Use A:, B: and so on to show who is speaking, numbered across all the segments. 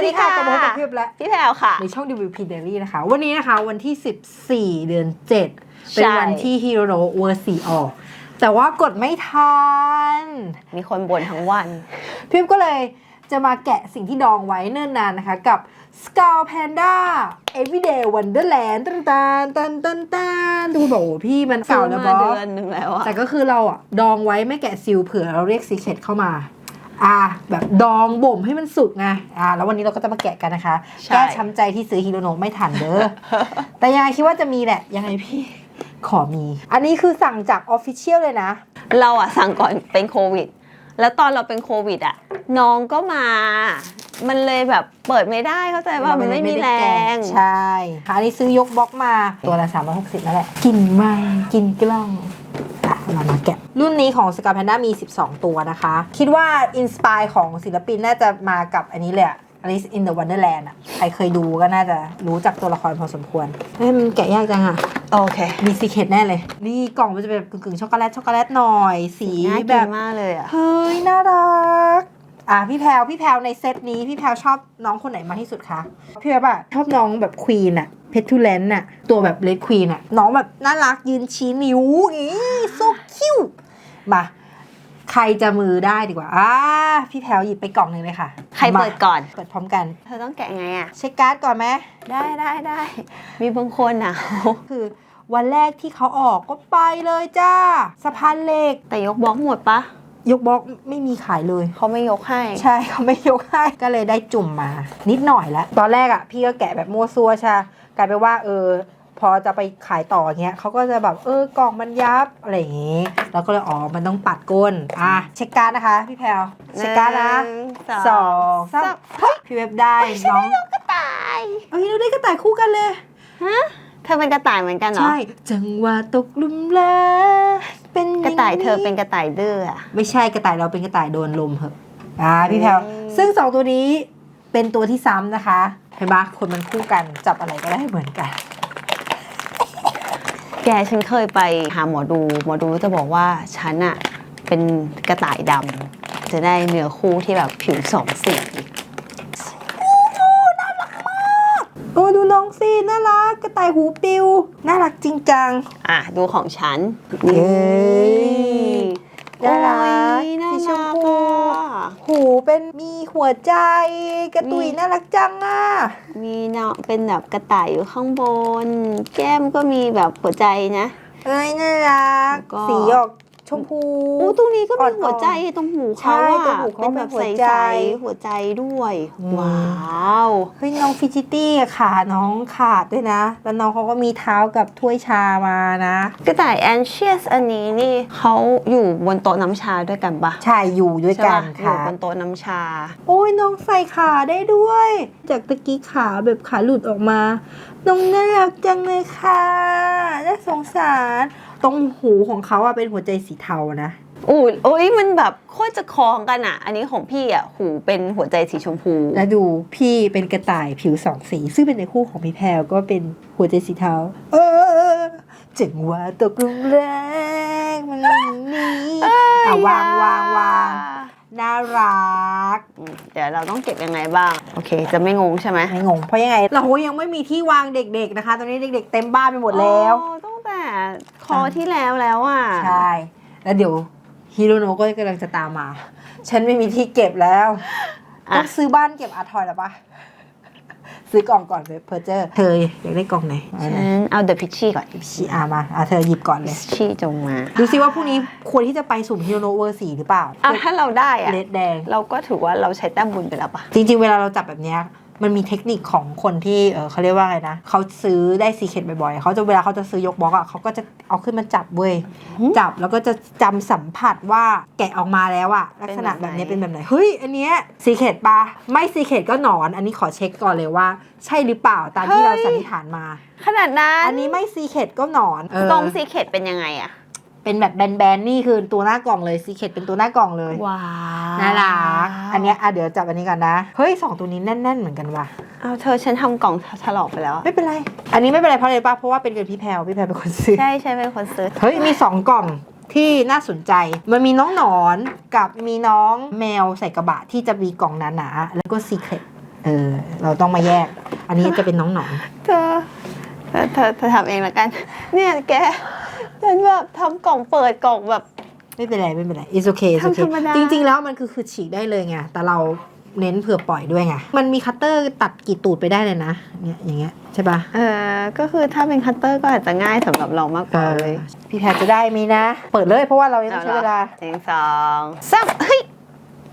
A: วัสดีค่ะ
B: กลับมาพบกับพี่และ
A: พี่แพรวค่ะ
B: ในช่อง WP Diary นะคะ วันนี้นะคะวันที่ 14 เดือน 7 เป็น
A: ใช่
B: วันที่ฮีโร่โนเวอร์สีออก แต่ว่ากดไม่ทัน
A: มีคนบ่นทั้งวัน
B: พิมก็เลยจะมาแกะสิ่งที่ดองไว้เนิ่นนานนะคะ กับ s c a l Panda Everyday Wonderland ตันตันตันตันตันดูบอกโอ้พี่มันเก่าแล้วบ
A: ซื้
B: อ
A: มา
B: ส
A: เดือนหนึ่งแล้วอะ
B: แต่ก็คือเราอะดองไว้ไม่แกะซิลเผื่อเราเรียกซีเคทเข้ามา อ่าแบบดองบ่มให้มันสุกไงอ่าแล้ววันนี้เราก็จะมาแกะกันนะคะ
A: ใช่
B: แก้ช้ำใจที่ซื้อฮิโรโนะไม่ทันเด้อ แต่ยังไงคิดว่าจะมีแหละ ยังไงพี่ขอมี อันนี้คือสั่งจากออฟฟิเชียลเลยนะ
A: เราอะสั่งก่อนเป็นโควิด แล้วตอนเราเป็นโควิดอะน้องก็มา มันเลยแบบเปิดไม่ได้เข้าใจว่ามันไม่มีแรง
B: ใช่ค่ะอันนี้ซื้อยกบล็อกมาตัวละ360นั่นแหละ กินไม่กินกล้องอะ เรามาแกะ รุ่นนี้ของสกาแพนด้ามี 12 ตัวนะคะ คิดว่าอินสปายของศิลปินน่าจะมากับอันนี้เลยอะ Alice in the Wonderland อะใครเคยดูก็น่าจะรู้จักตัวละครพอสมควร เฮ้ย มันแกะยากจังอะ
A: โอเค
B: มีซีเคทแน่เลย นี่กล่องมันจะเป็นแบบกึ่งๆช็อกโกแลตช็อกโกแลตหน่อย สี
A: น่า
B: แบ
A: กิน
B: บ
A: มากเลยอะ
B: เฮ้ย น่ารัก อะ พี่แพลวพี่แพลวในเซตนี้ พี่แพลวชอบน้องคนไหนมากที่สุดคะ พี่แบบอะชอบน้องแบบควีนอะเพทูแลนอะตัวแบบเลดควีนอะน้องแบบน่ารักยืนชี้นิ้วอีสุ ดคิ้วมาใครจะมือได้ดีกว่าอ่าพี่แพลวหยิบไปกล่องหนึ่งเลยค่ะ
A: ใครเปิด
B: มา
A: ก่อน
B: เปิดพร้อมกัน
A: เธอต้องแกะไงอะ
B: เช็คการ์ดก่อนไหม
A: ได้ได้ได้ มีบางคนอะ
B: คือวันแรกที่เขาออกก็ไปเลยจ้าสะพานเหล็ก
A: แต่ยกบล็อกหมดปะ
B: ยกบล็อกไม่มีขายเลย
A: เขาไม่ยกให้
B: ใช่เขาไม่ยกให้ ก็เลยได้จุ่มมา นิดหน่อยแล้วตอนแรกอะ่ะ พี่ก็แกะแบบมั่วซั่วใช่ กลายเป็นว่าเออ พอจะไปขายต่อเงี้ยเขาก็จะแบบเออกล่องมันยับอะไรอย่างงี้แล้วก็เลยอ๋อมันต้องปัดก้นอะเช็คการ์ดนะคะ พี่แพลวเช็คการ์ดนะ
A: หนึ่ง
B: สองสามเฮ้ยพี่เว็บได้น้อง
A: กระต่าย
B: เอ้ยเราได้กระต่ายคู่กันเลย
A: ฮะเธอเป็นกระต่ายเหมือนกันเหรอ
B: ใช่ จังหวะตกหลุมแล้วเป็นอก
A: ระต่ายเธอเป็นกระต่ายดื้ออะ
B: ไม่ใช่กระต่ายเราเป็นกระต่ายโดนลมเหอะอ่าพี่แพลว
A: อืม
B: ซึ่งสองตัวนี้เป็นตัวที่ซ้ำนะคะเห็นปะคนมันคู่กันจับอะไรก็ได้เหมือนกัน
A: แกฉันเคยไปหาหมอดูหมอดูจะบอกว่าฉันอะเป็นกระต่ายดำจะได้เนื้อคู่ที่แบบผิวสองสี
B: โอ้ดูน้องสิน่ารักกระต่ายหูปิว น่ารักจริงจัง
A: อะดูของฉัน
B: เย้น่ารัก
A: โอ้ยน่า
B: สีช
A: รั
B: ม
A: ก
B: พู
A: อะ
B: หูเป็นมีหัวใจกระตุย
A: มี
B: น่ารักจังอะ
A: มีเนาะเป็นแบบกระต่ายอยู่ข้างบน แก้มก็มีแบบหัวใจนะ
B: เอ้ยน่ารัก
A: แล้วก็
B: สีออก ชมพู
A: อู้ตรงนี้ก็
B: อ่
A: มี
B: อนๆ
A: หัวใจตรงหูเขา
B: ใช่
A: อะ
B: ตรงหูเขา
A: เป็นแบบ
B: เป็นหั
A: ใว
B: ใจ
A: สๆหัวใจด้วย
B: อืม
A: ว้าว
B: เฮ้ยน้องฟิจิตี้อะขาน้องขาดด้วยนะ แล้วน้องเขาก็มีเท้ากับถ้วยชามานะ
A: กระต่ายแอนเชียสอันนี้นี่เขาอยู่บนโต๊ะน้ำชาด้วยกันปะ
B: ใช่อยู่ด้วย
A: ใช่
B: กั
A: ปะ
B: น
A: อยู่
B: ค่ะ
A: บนโต๊ะน้ำชา
B: โอ้ยน้องใส่ขาได้ด้วย จากตะกี้ขาแบบขาหลุดออกมา น้องน่ารักจังเลยค่ะน่าสงสาร ตรงหูของเขาอะเป็นหัวใจสีเทานะ
A: อู้โอ้ยมันแบบโคตรจะคล้องกันอะอันนี้ของพี่อะหูเป็นหัวใจสีชมพู
B: แล้วดูพี่เป็นกระต่ายผิวสองสี ซึ่งเป็นในคู่ของพี่แพรวก็เป็นหัวใจสีเทาเออจังหวะตกหลุมแรกมันนี่อะวางวางวางน่ารัก
A: อืมเดี๋ยวเราต้องเก็บยังไงบ้าง โอเค จะไม่งงใช่ไหม
B: ไม่งง เพราะยังไง เรายังไม่มีที่วางเด็กๆนะคะ ตอนนี้เด็กๆเต็มบ้านไปหมดแล้ว
A: โอ้ตั้งแต่ คอที่แล้วแล้วอะ
B: ใช่ แล้วเดี๋ยวฮิโรโนะก็กำลังจะตามมา ฉันไม่มีที่เก็บแล้ว
A: อะ
B: ต้องซื้อบ้านเก็บอาร์ทอยหรอปะซื้อกล่องก่อนเลยเพอร์เจอร์เธออยากได้กล่องไหนเอา
A: ฉั
B: ไหน
A: นเอาเดอะพิชชี่ก่อน
B: ชีอามาอะเธอหยิบก่อนเลย
A: ชี่จงมา
B: ดูซิว่าพรุ่งนี้ควรที่จะไปสุ่มฮิโรโนะเวอร์สีหรือเปล่า
A: อะถ้าเราได้อะ
B: เลดแดง
A: เราก็ถือว่าเราใช้แต้มบุญไปแล้วปะ
B: จริง ๆ เวลาเราจับแบบเนี้ย มันมีเทคนิคของคนที่เออเขาเรียกว่าอะไรนะเขาซื้อได้ซีเคทบ่อยๆเขาจะเวลาเขาจะซื้อยกบล็อกอะเขาก็จะเอาขึ้นมาจับเว้ยจับแล้วก็จะจำสัมผัสว่าแกะออกมาแล้วอะลักษณะแบบนี้เป็นแบบไหนเฮ้ยอันเนี้ยซีเคทปะไม่ซีเคทก็หนอน อันนี้ขอเช็คก่อนเลยว่า ใช่หรือเปล่าตามที่เราสันนิษฐานมา
A: ขนาดนั้น
B: อันนี้ไม่ซีเคทก็หนอนเออ
A: ตรงซีเคดเป็นยังไงอะ
B: เป็นแบบแบนๆนี่คือตัวหน้ากล่องเลยซีเคทเป็นตัวหน้ากล่องเลย
A: ว้าว
B: น่ารัก อันเนี้ยอะเดี๋ยวจับอันนี้ก่อนนะ เฮ้ยสองตัวนี้แน่น ๆ เหมือนกันว่ะ
A: เอาเธอฉันทำกล่องถลอกไปแล้วอะ
B: ไม่เป็นไร อันนี้ไม่เป็นไรเพราะอะไรป้าเพราะว่าเป็นเงินพี่แพลวพี่แพลวเป็นคนซื้อ
A: ใช่ใช่เป็นคนซื้อ
B: เฮ้ยมีสองกล่องที่น่าสนใจ มันมีน้องหนอนกับมีน้องแมวใส่กระบะที่จะมีกล่องหนาๆแล้วก็ซีเครตเออ เราต้องมาแยก อันนี้จะเป็นน้องหนอน
A: เธอเธอเธอเธอทำเองละกัน เนี่ยแกฉันแบบทำกล่องเปิดกล่องแบบ
B: ไม่เป็นไรไม่เป็นไร it's okay it's
A: ทำ
B: okay
A: ธรรมดา
B: จริง ๆ แล้วมันคือคือฉีกได้เลยไง แต่เราเน้นเผื่อปล่อยด้วยไง มันมีคัตเตอร์ตัดกี่ตูดไปได้เลยนะเนี่ยอย่างเงี้ยใช่ปะ
A: เออก็คือถ้าเป็นคัตเตอร์ก็อาจจะง่ายสำหรับเรามากกว่าเลย
B: พี่แพทจะได้ไหมนะ เปิดเลยเพราะว่าเรายังต้องใช้เวลา
A: หนึ่งสองสามเฮ้ย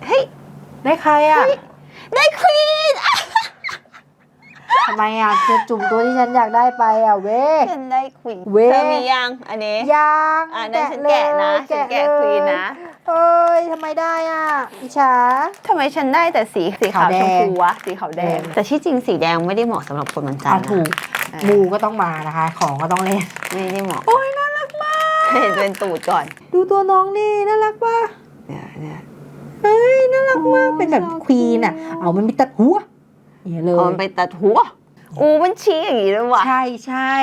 A: เฮ้ย
B: ได้ใครอะ
A: ได้ควีน
B: ทำไมอะเธอจุ่มตัวที่ฉันอยากได้ไปอะเว้
A: ฉันได้ควีน
B: เว้ย
A: เธอมียังอันนี้
B: ยัง
A: อะนั่นฉันแกะนะฉันแกะควีนนะ
B: เอ้ยทำไมได้อะอิจฉา
A: ทำไมฉันได้แต่สีสีขาว
B: ขาวแด
A: ช
B: ง
A: มพูวะสีขาวแดง
B: เออ
A: แต่ที่จริงสีแดงไม่ได้เหมาะสำหรับคนวันจันท
B: อะ
A: ร์นะ
B: ถูก
A: เออ
B: มูก็ต้องมานะคะ ของก็ต้องเล่น
A: ไม่ได้เหมาะ
B: โอ้ยน่ารักมาก
A: เห็นเป็นตูดก่อน
B: ดูตัวน้องนี่น่ารักป่ะ
A: เนี่ยเนี่ย
B: เฮ้ยน่ารักมาก
A: โอ้
B: เป็นแบบ
A: น่ารัก
B: ควีนอะ เอามันมีตัดหัว อย่างเงี้ยเลย
A: เอามันไปตัดหัวอูมันชี้อย่างนี้ด้วยว่ะ
B: ใช่ใช่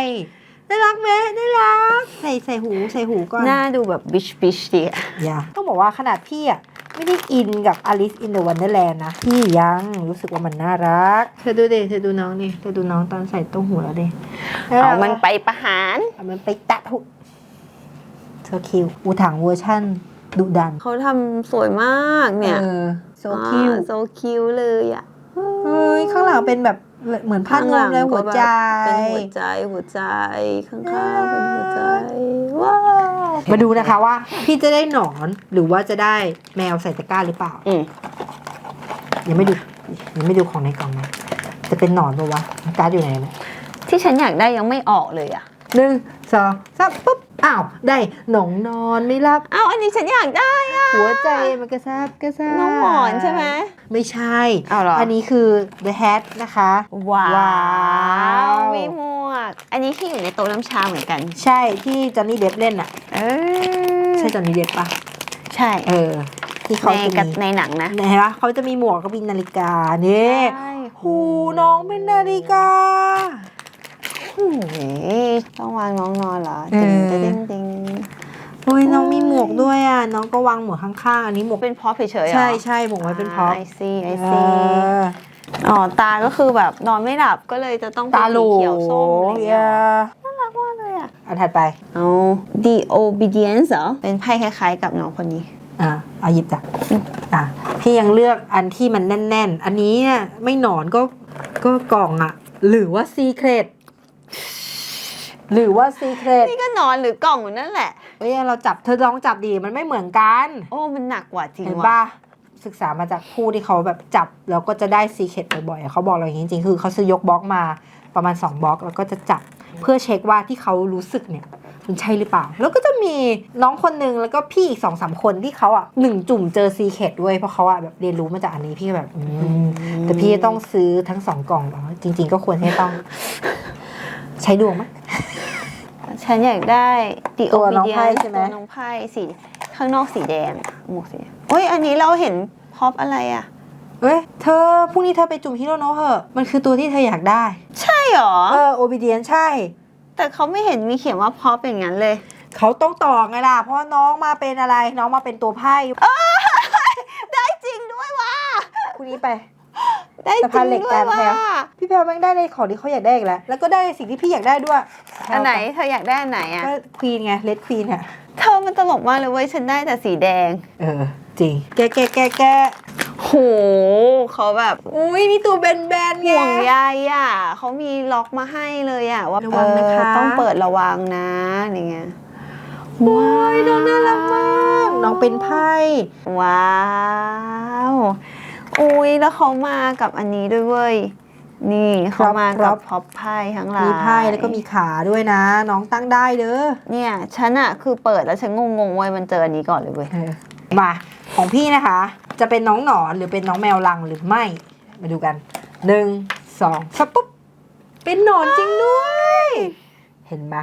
B: น่ารักไหมน่ารัก ใส่ใส่หูใส่หูก่อน
A: หน้าดูแบบบิชบิชดีอะ
B: อย่าต้องบอกว่าขนาดพี่อะ ไม่ได้อินกับ Alice in the Wonderland นะ พี่ยังรู้สึกว่ามันน่ารัก เธอดูดิเธอดูน้องดิเธอดูน้องตอนใส่ต้มหูแล้วดิ
A: เอามันไปประหาร
B: เอามันไปตัดหูโซคิวอูถังเวอร์ชั่นดุดัน
A: เขาทำสวยมากเนี่ย
B: เออโซคิว
A: โซคิวเลยอะ
B: เฮ้ยข้างหลังเป็นแบบเหมือนผ้านวมเลยหัวใจ
A: เป็นหัวใจหัวใจข้างๆเป็นหัวใจว้าว
B: มาดูนะคะว่า พี่จะได้หนอนหรือว่าจะได้แมวใส่ตะกร้าหรือเปล่า
A: อืม
B: ยังไม่ดูยังไม่ดูของในกล่องนะจะเป็นหนอนปะวะการ์ดอยู่ไหนเนี่ย
A: ที่ฉันอยากได้ยังไม่ออกเลยอะ
B: หนึ่งสองสามปุ๊บ อ้าวได้หนองนอนไม่รับ
A: อ้าวอันนี้ฉันอยากได้อะ
B: หัวใจมันกระซาบกระซาบ
A: น้องหมอนใช่ไหม
B: ไม่ใช่
A: อ้าวเหรออั
B: นนี้คือ the hat นะคะ
A: ว้า
B: ว้าวว
A: มีหมวกอันนี้ที่อยู่ในโต๊ะน้ำชาเหมือนกัน
B: ใช่ที่จอห์นนี่เดฟเล่นอะ
A: เออ
B: ใช่จอห์นนี่เดฟปะ
A: ใช่
B: เออ ที่เขา
A: ใน
B: จะ
A: กับ
B: มี
A: ในหนังนะ
B: ไหนวะเขาจะมีหมวกก็มีนาฬิกานี่
A: ใช่
B: หูน้องเป็นนาฬิกา
A: โอ้ย ต้องวางน้องนอนเหรอ
B: เอ
A: ติง
B: อ
A: ติงติง
B: โอ้ยน้องมีหมวกด้วยอะ น้องก็วางหมวกข้างๆ อันนี้หมวก
A: เป็นพอเฉยๆเหรอ
B: ใช่ใช่หมวกไว้เป็นพร็อพ
A: ไอซีไอ
B: เอ
A: ซี
B: อ
A: อ๋อตาก็คือแบบนอนไม่หลับก็เลยจะต้องเป็น
B: ตาโหล
A: สีเขียวส้มอะไรอย่างเงี้ย
B: เออ
A: น่ารักมากเลยอะ
B: อันถัดไป
A: เอา The Obedience เหรอเป็นไพ่คล้ายๆ กับน้องคนนี้
B: อะเอาหยิบจ้ะอะพี่ยังเลือกอันที่มันแน่น ๆ อันนี้เนี่ยไม่หนอนก็ก็กล่องอะ หรือว่าซีเครต หรือว่าซีเครต
A: นี่ก็นอนหรือกล่องอยู่นั่นแหละ
B: เฮ้ยเราจับเธอลองจับดีมันไม่เหมือนกัน
A: โอ้มันหนักกว่าจริง
B: เห็น
A: ว่ะ
B: ปะศึกษามาจากผู้ที่เขาแบบจับ แล้วก็จะได้ซีเครตบ่อยๆเขาบอกเราอย่างนี้จริงๆคือเขาซื้อยกบล็อกมาประมาณ 2บล็อก แล้วก็จะจับเพื่อเช็คว่าที่เขารู้สึกเนี่ยมันใช่หรือเปล่า แล้วก็จะมีน้องคนหนึงแล้วก็พี่อีกสองสามคนที่เขาอะหนึ่งจุ่มเจอซีเครตด้วยเพราะเขาอะแบบเรียนรู้มาจากอันนี้พี่ก็แบบอืมแต่พี่ต้องซื้อทั้งสองกล่องเหรอจริง ๆ ก็ควรให้ต้อง ใช้ดวงไหม
A: ฉันอยากได้ The
B: ตัวน้อง
A: Obedience
B: ไพ่ใช่ไหม
A: ตัวน้องไพ่สีข้างนอกสีแดงอะหมวกสีโอ้ยอันนี้เราเห็นพร็อปอะไรอะ
B: เอ้ย เธอพรุ่งนี้เธอไปจุ่มฮิโรโนะเหอะ มันคือตัวที่เธออยากได้
A: ใช่เหรอ
B: เออโอบิเดียนใช่
A: แต่เขาไม่เห็นมีเขียนว่าพร็อปอย่างนั้นเลย
B: เขาต้องต่อไงล่ะ เพราะว่าน้องมาเป็นอะไร น้องมาเป็นตัวไพ่
A: ได้จริงด้วยว่ะ
B: คุณนี้ไป
A: ได้จ
B: สะพา
A: ริ
B: น
A: ง
B: เหล็ก
A: ด้วย
B: การ
A: ว่ะ
B: แพ้พี่แพลวแม่งได้ในของที่เขาอยากได้อีกแล้ว แล้วก็ได้สิ่งที่พี่อยากได้ด้วย
A: อันไหนเธออยากได้อันไหนอะ
B: ก็ควีนไงเลดควีนอะ
A: เธอมันตลกมากเลยเว้ยฉันได้แต่สีแดง
B: เออ จริง แกแกแกแก
A: โหเขาแบบ
B: อุ้ยนี่ตัวแบนๆไง
A: ห่วงใยอะเขามีล็อกมาให้เลยอะว่า
B: ระวังนะคะ
A: เออต้องเปิดระวังนะอะไรเงี้ย
B: ว้ายน้องน่ารักมาก น้องเป็นไพ่
A: ว้าว อุ้ยแล้วเขามากับอันนี้ด้วยเว้ย นี่เขามากับพ็อปไพ่ทั้งหลาย
B: มีไพ่แล้วก็มีขาด้วยนะ น้องตั้งได้เด้อ
A: เนี่ยฉันอะคือเปิดแล้วฉันงงๆเว้ยมันเจออันนี้ก่อนเลยเว้ย
B: เออมาของพี่นะคะ จะเป็นน้องหนอนหรือเป็นน้องแมวลังหรือไม่ มาดูกันหนึ่งสองสับปุ๊บเป็นหนอนจริงด้วย เห็นไหม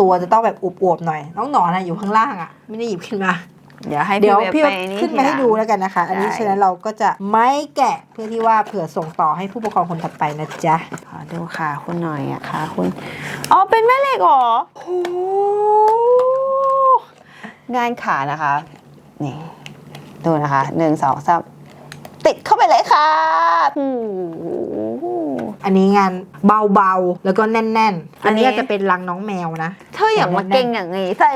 B: ตัวจะต้องแบบอวบๆหน่อย น้องหนอนอะอยู่ข้างล่างอะไม่ได้หยิบขึ้นมา
A: เดี๋ยวให้
B: เดี๋ยวพี่
A: ไป
B: ขึ้นมาให้ดูแล้วกันนะคะ อันนี้
A: ได้
B: ฉะนั้นเราก็จะไม่แกะเพื่อที่ว่าเผื่อส่งต่อให้ผู้ปกครองคนถัดไปนะจ๊ะ
A: ขอดูขาคุณหน่อยอะขาคุณอ๋อเป็นแม่เหล็กเหรอ
B: โอ้
A: งานขานะคะ นี่ดูนะคะหนึ่งสองสามติดเข้าไปเลยค่ะโอ้โห
B: อันนี้งานเบาๆ แล้วก็แน่นๆอันนี้
A: อันนี้
B: อาจจะเป็นรังน้องแมวนะ
A: เธออย่างมาเก่งอย่างนี้ใส่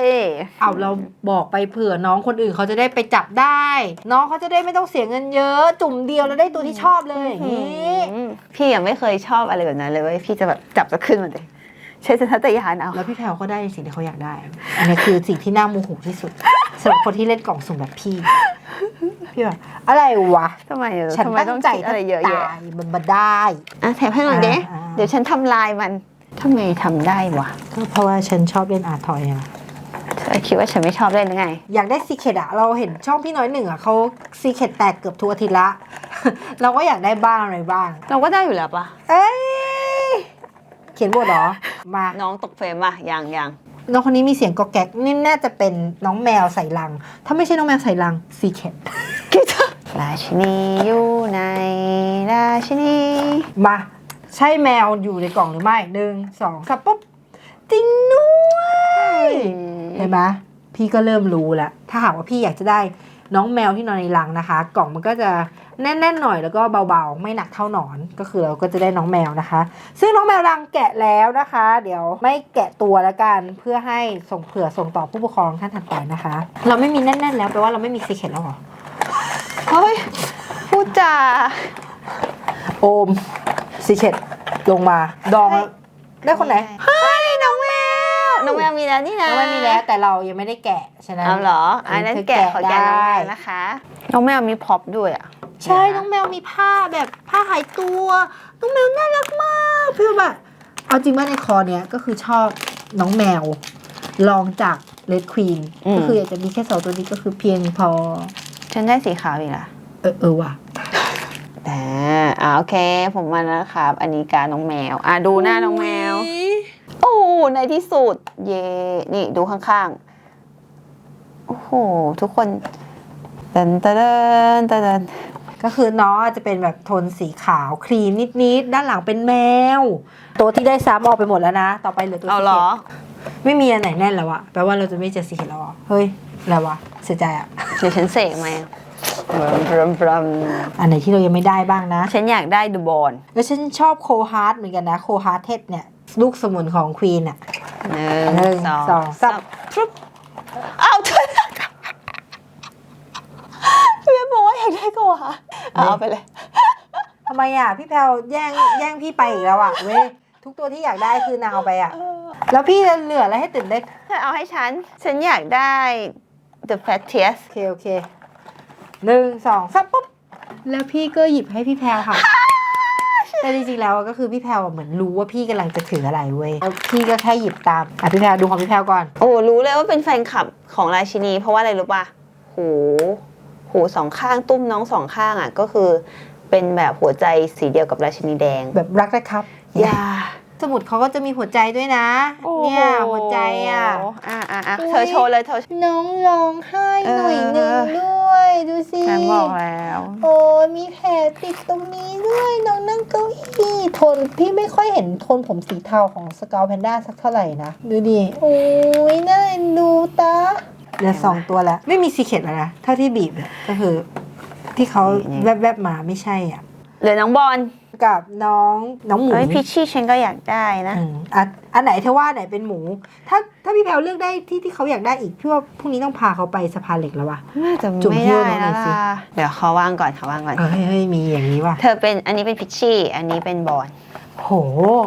B: เอาเราบอกไปเผื่อน้องคนอื่นเขาจะได้ไปจับได้ น้องเขาจะได้ไม่ต้องเสียเงินเยอะ จุ่มเดียวแล้วได้ตัวที่ชอบเลยอย่างนี้
A: อืมพี่ยังไม่เคยชอบอะไรแบบนั้นเลยเว้ยพี่จะแบบจับจะขึ้นมาเลย ใช้สัญชาตญาณเอา
B: แล้วพี่แพลวก็ได้ในสิ่งที่เขาอยากได้ อันนี้คือสิ่งที่น่าโมโหที่สุดสำหรับคนที่เล่นกล่องสุ่มแบบพี่ พี่แบบอะไรวะ
A: ทำไมเออ
B: ฉัน
A: ทำไม
B: ตั้
A: ต้องง
B: ใจ
A: คิดอะไรเยอะแยะ
B: ตายมันมาได้
A: อะแถมให้หน่อยเด้
B: อ่าอ่า
A: เดี๋ยวฉันทำลายมันทำไมทำได้วะ
B: ก็เพราะว่าฉันชอบเล่นอาร์ทอยอะ
A: เธอคิดว่าฉันไม่ชอบเล่นหรือไง
B: อยากได้ซีเคดอะเราเห็นช่องพี่น้อยหนึ่งอะเขาซีเคดแตกเกือบทุกอาทิตย์ละ เราก็อยากได้บ้างอะไรบ้าง
A: เราก็ได้อยู่แล้วปะ
B: เอ้ย เขียนบทเหรอ มา
A: น้องตกเฟรมปะยังยัง
B: น้องคนนี้มีเสียงกอกแก๊กนี่น่าจะเป็นน้องแมวใส่ลัง ถ้าไม่ใช่น้องแมวใส่ลังซีเคด
A: คิดเถอะราชินีอยู่ในราชินี
B: มา ใช่แมวอยู่ในกล่องหรือไม่หนึ่งสองสับปุ๊บจริงด้วยเห็นไหมพี่ก็เริ่มรู้แล้ว ถ้าหากว่าพี่อยากจะได้น้องแมวที่นอนในรังนะคะ กล่องมันก็จะ แน่นๆหน่อยแล้วก็เบาๆ ไม่หนักเท่าหนอนก็คือเราก็จะได้น้องแมวนะคะ ซึ่งน้องแมวรังแกะแล้วนะคะ เดี๋ยวไม่แกะตัวแล้วกันเพื่อให้ส่งเผื่อส่งต่อผู้ปกครองท่านถัดไปนะคะ เราไม่มีแน่นๆแล้วแปลว่าเราไม่มีซีเคทแล้วเหรอ
A: เฮ้ยพูดจา
B: โอมซีเคทลงมาดองแล้วได้คนไหน
A: เฮ้ยน้องแมวน้องแมวมีแล้วนี่นะ
B: น้องแมวมีแล้วแต่เรายังไม่ได้แกะฉะนั้น
A: เอาเหรออันนั้น
B: เธอ
A: แกะขอแกะน้อง
B: ได้
A: แมวนะคะ น้องแมวมีพ็อปด้วยอะ
B: ใช่น้องแมวมีผ้าแบบผ้าหายตัวน้องแมวน่ารักมากพี่แบบเอาจริงว่าในคอเนี้ยก็คือชอบน้องแมวลองจากเลดควีน
A: อืม
B: ก็คืออยากจะมีแค่สองตัวนี้ก็คือเพียงพอ
A: ฉันได้สีขาวอีกละ
B: เออเออว่ะ
A: แต่อ่าโอเค ผมมาแล้วครับ อันนี้การน้องแมว อะดูหน้าน้องแมว โอ้ในที่สุด เย่นี่ดูข้างๆ โอ้โห ทุกคนเดินเดินเดินเดิน
B: ก็คือน้องอาจจะเป็นแบบโทนสีขาวครีมนิดๆด้านหลังเป็นแมว ตัวที่ได้ซ้ำออกไปหมดแล้วนะ ต่อไปเหลือตัว
A: เอา
B: สี
A: เหร
B: เขี
A: อ
B: ยวไม่มีอันไหนแน่นแล้วอะแปลว่าเราจะไม่เจอสีเขียวแล้วอะเฮ้ยอะไรวะเสียใจอะ
A: เดี๋ยวฉันเสกมาบรัมบรัมบรัม
B: อันไหนที่เรายังไม่ได้บ้างนะ
A: ฉันอยากได้ดูบอล
B: แล้วฉันชอบโคฮาร์ดเหมือนกันนะโคฮาร์ดเทสเนี่ย ลูกสมุนของควีนอะ
A: หนึ่ง
B: หนึ่ง
A: สอง
B: สองสาม
A: ฟรุบเอาเธอพี่เบนบอกว่าอยากได้ก็วะเอาไปเลย
B: ทำไมอะพี่แพลวแย่งแย่งพี่ไปอีกแล้วอะเว้ยทุกตัวที่อยากได้คือนางเอาไปอะแล้วพี่จะเหลืออะไรให้ตื่นเต้น
A: เธอเอาให้ฉัน ฉันอยากได้ The Fattiest
B: โอเคโอเคหนึ่งสองสามปุ๊บแล้วพี่ก็หยิบให้พี่แพลวค่ะ แต่จริงๆแล้วก็คือพี่แพลวอะเหมือนรู้ว่าพี่กำลังจะถืออะไรเว้ยแล้วพี่ก็แค่หยิบตามอะพี่แพลวดูของพี่แพลวก่อน
A: โอ้รู้เลยว่าเป็นแฟนคลับของราชินี เพราะว่าอะไรรู้ป่ะหู หูสองข้างตุ้มน้องสองข้างอะก็คือเป็นแบบหัวใจสีเดียวกับราชินีแดง
B: แบบรักนะครับ
A: อย่า
B: สมุดเขาก็จะมีหัวใจด้วยนะ เนี่ยหัวใจอะ
A: อะอะอะ
B: อุ๊ย
A: เธอโชว์เลยเธอ
B: น้องร้องไห้หน่อยหนึ่ง
A: เออ
B: ด้วย ดูสิ
A: ฉันบอกแล้ว
B: โอ้ยมีแผลติดตรงนี้ด้วย น้องนั่งเก้าอี้โทนพี่ไม่ค่อยเห็นโทนผมสีเทาของสกาวแพนด้าสักเท่าไหร่นะ ดูดิโอ้ยน่าเอ็นดูตา เหลือสองตัวแล้ว ไม่มีซีเคร็ตแล้วนะเท่าที่บีบเนี่ยก็คือที่เขาแวบๆมาไม่ใช่อะ
A: เหลือน้องบอล
B: กับน้องน้องหมู
A: เฮ้ยพิชชี่ฉันก็อยากได้นะ
B: อืมอะอันไหนเธอว่าอันไหนเป็นหมู ถ้าถ้าพี่แพลวเลือกได้ที่ที่เขาอยากได้อีกพี่ว่าพรุ่งนี้ต้องพาเขาไปสะพานเหล็กแล้ววะ
A: น่าจะ
B: จุ่ม
A: ไม่
B: เที่ยว
A: ได้
B: น้องหน่
A: แล้
B: อยวสิ
A: ล่ะเดี๋ยวเขาว่างก่อนเขาว่างก่อน
B: เออเฮ้ยเฮ้ยมีอย่างนี้ว่ะ
A: เธอเป็นอันนี้เป็นพิชชี่ อันนี้เป็นบอล
B: โห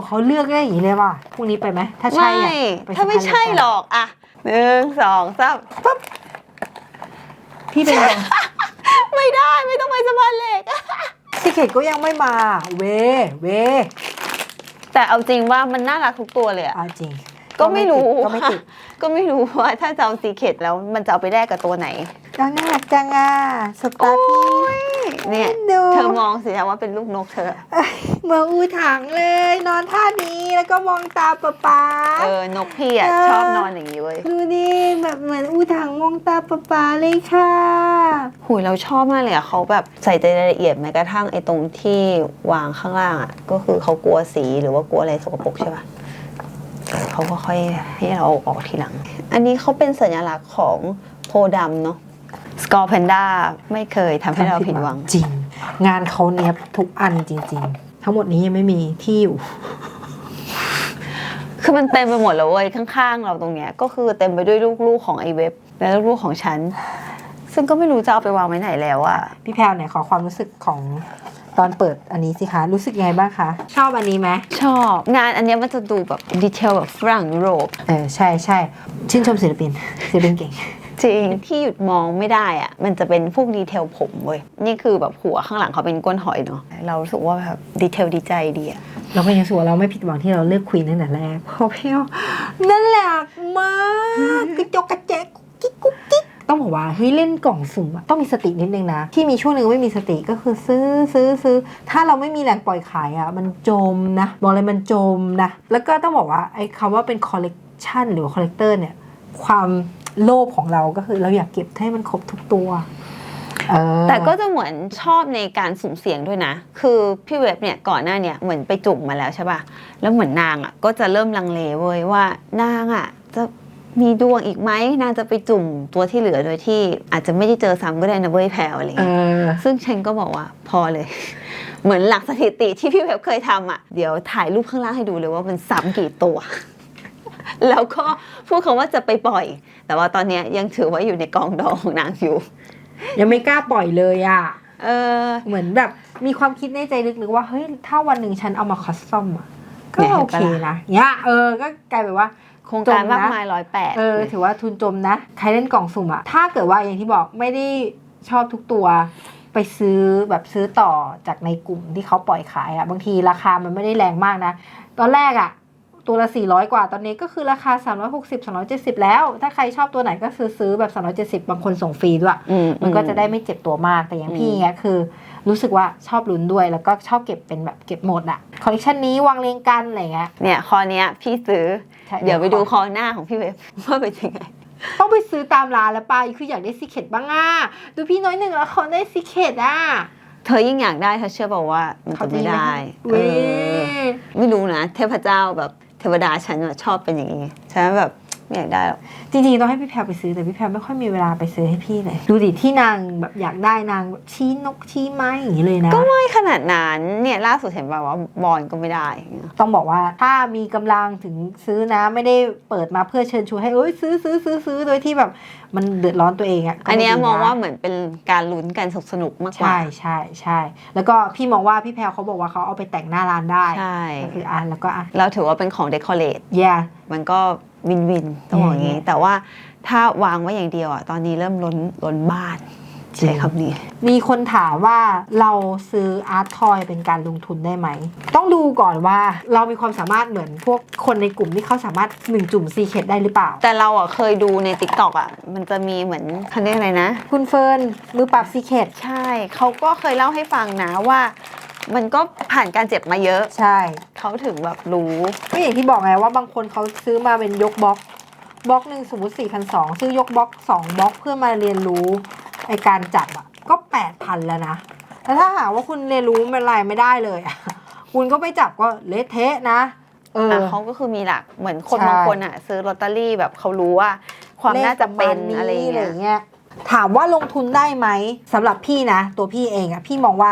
B: เขาเลือกได้อย่างนี้เลยว่ะพรุ่งนี้ไปไหมถ้าใช่
A: ไม่
B: อะป
A: ถ้าไม่
B: สะพนเล็ก
A: ใช่หรอกอะ หนึ่งสองสาม
B: พี่เป็น
A: ไม่ได้ไม่ต้องไปสะพานเหล็ก
B: ซีเคร็ตก็ยังไม่มา เว เว
A: แต่เอาจริงว่ามันน่ารักทุกตัวเลยอะ
B: เอาจริง
A: ก็ไม่รู้
B: ก็ไม่ติด
A: ก็ไม่รู้ว่าถ้าจะเอาซีเคดแล้วมันจะเอาไปแลกกับตัวไหน
B: น้องน่ารักจังอะสตาร์พี่
A: เนี่ย
B: ดู
A: เธอมองสิคะว่าเป็นลูกนกเธอ
B: เหมือนอูถังเลย นอนท่านี้แล้วก็มองตาป๊าป๊า
A: เออนกพี่อะ
B: เออ
A: ชอบนอนอย่างนี้เว้ย
B: ดูดิแบบเหมือนอูถังมองตาป๊าป๊าเลยค่ะ
A: หุยเราชอบมากเลยอะเขาแบบใส่ใจรายละเอียดแม้กระทั่งไอ้ตรงที่วางข้างล่างอะก็คือเขากลัวสีหรือว่ากลัวอะไรสกปรกใช่ปะ เขาก็ค่อยให้เราเอาออกทีหลัง อันนี้เขาเป็นสัญลักษณ์ของโพดำเนาะสกอร์แพนด้าไม่เคยทำให้เราผิดหวัง
B: จริง งานเขาเนี้ยบทุกอันจริงทั้งหมดนี้ยังไม่มีที่อยู่
A: คือมันเต็มไปหมดแล้วเว้ยข้างๆ เราตรงเนี้ยก็คือเต็มไปด้วยลูกๆของไอเว็บและลูกๆของฉัน ซึ่งก็ไม่รู้จะเอาไปวางไว้ไหนแล้วอะ
B: พี่แพลวเนี่ยขอความรู้สึกของ ตอนเปิดอันนี้สิคะรู้สึกยังไงบ้างคะชอบอันนี้ไหม
A: ชอบ งานอันเนี้ยมันจะดูแบบดีเทลแบบฝรั่งยุโรป
B: เออใช่ใช่ชื่นชมศิลปินศิลปินเก่ง
A: จริงที่หยุดมองไม่ได้อะมันจะเป็นพวกดีเทลผมเว้ยนี่คือแบบหัวข้างหลังเขาเป็นก้นหอยเนาะเรารู้สึกว่าแบบดีเทลดีใจดีอะ
B: เราก็ยังรู้สึกว่าเราไม่ผิดหวังที่เราเลือกควีนตั้งแต่แรกเพราะเพลน่ารักมากกระจกกระแจกกุ๊กกิ๊กกุ๊กกิ๊ก ต้องบอกว่าเฮ้ยเล่นกล่องสุ่มอะต้องมีสตินิดนึงนะ ที่มีช่วงหนึ่งไม่มีสติก็คือซื้อซื้อซื้อ ถ้าเราไม่มีแหล่งปล่อยขายอะมันจมนะบอกเลยมันจมนะ แล้วก็ต้องบอกว่าไอ้คำว่าเป็นคอลเลกชันหรือคอลเลกเตอร์เนี่ยความโลภของเราก็คือเราอยากเก็บให้มันครบทุกตัว
A: แต่ก็จะเหมือนชอบในการสุ่มเสียงด้วยนะ คือพี่เว็บเนี่ยก่อนหน้าเนี่ยเหมือนไปจุ่มมาแล้วใช่ป่ะ แล้วเหมือนนางอะก็จะเริ่มลังเลเว้ยว่านางอะจะ มีดวงอีกไหมนางจะไปจุ่มตัวที่เหลือโดยที่อาจจะไม่ได้เจอซ้ำก็ได้นะเว้ยแพลวอะไร
B: เอ
A: เงี้ย
B: อ
A: ซึ่งฉันก็บอกว่าพอเลย เหมือนหลักสถิติที่พี่เว็บเคยทำอะเดี๋ยวถ่ายรูปข้างล่างให้ดูเลยว่ามันซ้ำกี่ตัว แล้วก็พูดคำว่าจะไปปล่อย แต่ว่าตอนเนี้ยยังถือว่าอยู่ในกองดองของนางอยู่
B: ยังไม่กล้าปล่อยเลยอะ
A: เออ
B: เหมือนแบบมีความคิดในใจลึกๆว่าเฮ้ยถ้าวันหนึ่งฉันเอามาคัสตอมอะก็
A: เนี่ยเห็
B: โอนเค
A: ปะล่ะ
B: นะเนี่ยเออก็กลายเป็นว่า
A: โครงการ
B: จมนะ
A: มากมายร้อยแปด
B: เออถือว่าทุนจมนะ ใครเล่นกล่องสุ่มอะถ้าเกิดว่าอย่างที่บอกไม่ได้ชอบทุกตัว ไปซื้อแบบซื้อต่อจากในกลุ่มที่เขาปล่อยขายอะบางทีราคามันไม่ได้แรงมากนะ ตอนแรกอะตัวละ 400 กว่า ตอนนี้ก็คือราคา 360 370 แล้ว ถ้าใครชอบตัวไหนก็ซื้อซื้อแบบ370 บางคนส่งฟรีด้วย
A: อื
B: มันก็จะได้ไม่เจ็บตัวมาก แต่อย่างพี่เนี้ยคือ รู้สึกว่าชอบลุ้นด้วย แล้วก็ชอบเก็บเป็นแบบเก็บหมดอะคอลเลคชันนี้วางเรียงกันอะไรเงี้ย
A: เนี่ย คอเนี้ยพี่ซื้อ
B: ใช่
A: เดี๋ยวไปดูคอหน้าของพี่เว็บว่าเป็นยังไง
B: ต้องไปซื้อตามร้านแล้วป้าคืออยากได้ซีเคตบ้างอะดูพี่น้อยหนึ่งแล้วเขาได้ซีเคตอะ
A: เธอยิ่งอยากได้เธอเชื่อเปล่าว่ามันจะไม่ได้
B: เว้
A: เออไม่รู้นะ เทพเจ้าแบบเทวดาฉันอะชอบเป็นอย่างนี้ฉันแบบ ไม่อยากได้หรอก
B: จริงๆต้องให้พี่แพรไปซื้อแต่พี่แพรไม่ค่อยมีเวลาไปซื้อให้พี่เลยดูดิที่นางแบบอยากได้นางแบบชี้นกชี้ไม้อย่างนี้เลยนะ
A: ก็ไม่ขนาดนั้นเนี่ยล่าสุดเห็นป่าวว่าบอลก็ไม่ได้
B: ต้องบอกว่าถ้ามีกำลังถึงซื้อนะไม่ได้เปิดมาเพื่อเชิญชวนให้เอ้ยซื้อซื้อซื้อซื้อโดยที่แบบมันเดือดร้อนตัวเองอะก็
A: อัน
B: ไดี
A: เนี้ยมองะว่าเหมือนเป็นการลุ้นกันสนุกสนุกๆมากกว่า
B: ใช่ใช่ใช่แล้วก็พี่มองว่าพี่แพรเขาบอกว่าเขาเอาไปแต่งหน้าร้านได้
A: ใช่
B: ก็คืออะแล้วก็อะ
A: เราถือว่าเป็นของเดคอเรท
B: แย่
A: มันก็ วินวินต้องบอกอย่างนี้
B: อืม
A: แต่ว่าถ้าวางไว้อย่างเดียวอะตอนนี้เริ่มล้นล้นบ้าน
B: จริง
A: ใช้คำนี้
B: มีคนถามว่าเราซื้ออาร์ตทอยเป็นการลงทุนได้ไหม ต้องดูก่อนว่าเรามีความสามารถเหมือนพวกคนในกลุ่มที่เขาสามารถหนึ่งจุ่มซีเคดได้หรือเปล่า
A: แต่เราอะเคยดูใน t ิ k t o k อะมันจะมีเหมือนเขาเรียกอะไรนะ
B: คุณเฟิร์นมือปราบซีเคด
A: ใช่ เขาก็เคยเล่าให้ฟังนะว่า มันก็ผ่านการเจ็บมาเยอะ
B: ใช่
A: เขาถึงแบบรู้
B: ก็อย่างที่บอกไงว่าบางคนเขาซื้อมาเป็นยกบล็อกบล็อกหนึ่งสมมติ4 2 0 0ซื้อยกบล็อก2บล็อกเพื่อมาเรียนรู้ไอการจับอะ ก็8,000แล้วนะแต่ถ้าหากว่าคุณเรียนรู้เป็นไรไม่ได้เลยอะคุณก็ไปจับก็เละเทะนะ เออ
A: อะเขาก็คือมีหลักเหมือนคน
B: ใช่
A: บางคนอะ ซื้อลอตเตอรี่แบบเขารู้ว่า ความน่าจะเป็น
B: ลข
A: อะไรอย่าง
B: ปมาณนี้
A: เงี้ย
B: ถามว่าลงทุนได้ไหมสำหรับพี่นะ ตัวพี่เองอะพี่มองว่า